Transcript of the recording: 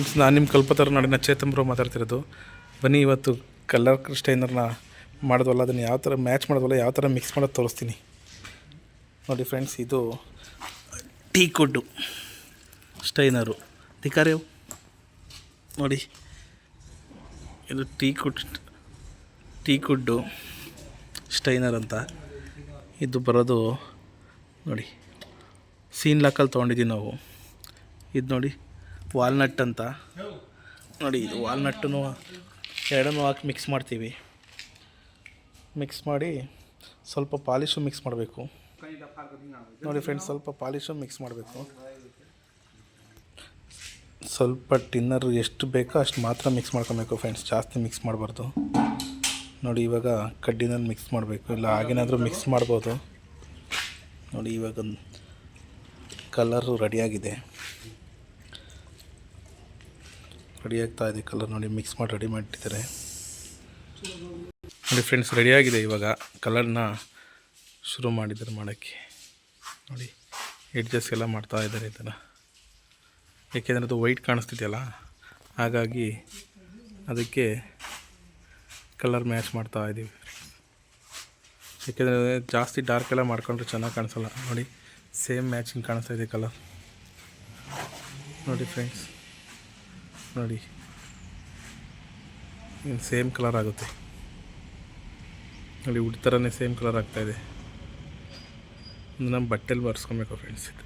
Friends ನಾನು ನಿಮ್ಮ ಕಲ್ಪತರ ನಾಡಿನ ಚೇತಂಬ್ರು ಮಾತಾಡ್ತಿರೋದು. ಬನ್ನಿ ಇವತ್ತು ಕಲರ್ ಕ್ರಿಸ್ಟೈನರ್ನ ಮಾಡೋದಲ್ಲ ಅದನ್ನು ಯಾವ ಥರ ಮ್ಯಾಚ್ ಮಾಡೋದಲ್ಲ ಯಾವ ಥರ ಮಿಕ್ಸ್ ಮಾಡೋದು ತೋರಿಸ್ತೀನಿ. ನೋಡಿ ಫ್ರೆಂಡ್ಸ್ ಇದು ಟೀ ಕೊಡ್ಡು. ಸ್ಟೈನರು. ತಿಕಾರೇವು ನೋಡಿ. ಇದು ಟೀ ಕುಡ್ ಟೀ ಕುಡ್ಡು ಸ್ಟೈನರ್ ಅಂತ. ಇದು ಬರೋದು, ನೋಡಿ. ಸೀನ್ ಲಾಕಲ್ಲಿ ತೊಗೊಂಡಿದ್ದೀವಿ ನಾವು. ಇದು ನೋಡಿ. ವಾಲ್ನಟ್ ಅಂತ. ನೋಡಿ, ಇದು ವಾಲ್ನಟ್ಟನ್ನು ಎರಡನ್ನೂ ಹಾಕಿ ಮಿಕ್ಸ್ ಮಾಡ್ತೀವಿ. ಮಿಕ್ಸ್ ಮಾಡಿ ಸ್ವಲ್ಪ ಪಾಲಿಶು ಮಿಕ್ಸ್ ಮಾಡಬೇಕು. ನೋಡಿ ಫ್ರೆಂಡ್ಸ್ ಸ್ವಲ್ಪ ಪಾಲಿಶು ಮಿಕ್ಸ್ ಮಾಡಬೇಕು. ಸ್ವಲ್ಪ ಟಿನ್ನರ್ ಎಷ್ಟು ಬೇಕೋ ಅಷ್ಟು ಮಾತ್ರ ಮಿಕ್ಸ್ ಮಾಡ್ಕೊಬೇಕು ಫ್ರೆಂಡ್ಸ್ ಜಾಸ್ತಿ ಮಿಕ್ಸ್ ಮಾಡಬಾರ್ದು. ನೋಡಿ, ಇವಾಗ ಕಡ್ಡಿನಲ್ಲಿ ಮಿಕ್ಸ್ ಮಾಡಬೇಕು, ಇಲ್ಲ ಹಾಗೇನಾದರೂ ಮಿಕ್ಸ್ ಮಾಡ್ಬೋದು. ನೋಡಿ, ಇವಾಗ ಕಲರು ರೆಡಿಯಾಗಿದೆ ರೆಡಿ ಆಗ್ತಾ ಇದೆ. ಕಲರ್ ನೋಡಿ ಮಿಕ್ಸ್ ಮಾಡಿ ರೆಡಿ ಮಾಡಿಟ್ಟಿದ್ದಾರೆ ನೋಡಿ ಫ್ರೆಂಡ್ಸ್ ರೆಡಿಯಾಗಿದೆ ಇವಾಗ ಕಲರ್ನ ಶುರು ಮಾಡಿದ್ದಾರೆ ಮಾಡೋಕ್ಕೆ. ನೋಡಿ ಎಡ್ಜಸ್ ಎಲ್ಲ ಮಾಡ್ತಾ ಇದ್ದಾರೆ ಈ ಥರ. ಏಕೆಂದರೆ ಅದು ವೈಟ್ ಕಾಣಿಸ್ತಿದೆಯಲ್ಲ, ಹಾಗಾಗಿ ಅದಕ್ಕೆ ಕಲರ್ ಮ್ಯಾಚ್ ಮಾಡ್ತಾ ಇದ್ದೀವಿ ಏಕೆಂದರೆ ಜಾಸ್ತಿ ಡಾರ್ಕ್ ಎಲ್ಲ ಮಾಡ್ಕೊಂಡ್ರೆ ಚೆನ್ನಾಗಿ ಕಾಣಿಸಲ್ಲ. ನೋಡಿ ಸೇಮ್ ಮ್ಯಾಚಿಂಗ್ ಕಾಣಿಸ್ತಾ ಇದೆ ಕಲರ್ ನೋಡಿ ಫ್ರೆಂಡ್ಸ್ ನೋಡಿ. ಸೇಮ್ ಕಲರ್ ಆಗುತ್ತೆ. ನೋಡಿ, ಉಡಿ ಥರನೇ ಸೇಮ್ ಕಲರ್ ಆಗ್ತಾಯಿದೆ ನಮ್ಮ ಬಟ್ಟೆಲಿ ಬರ್ಸ್ಕೊಬೇಕು ಫ್ರೆಂಡ್ಸ್ ಇದು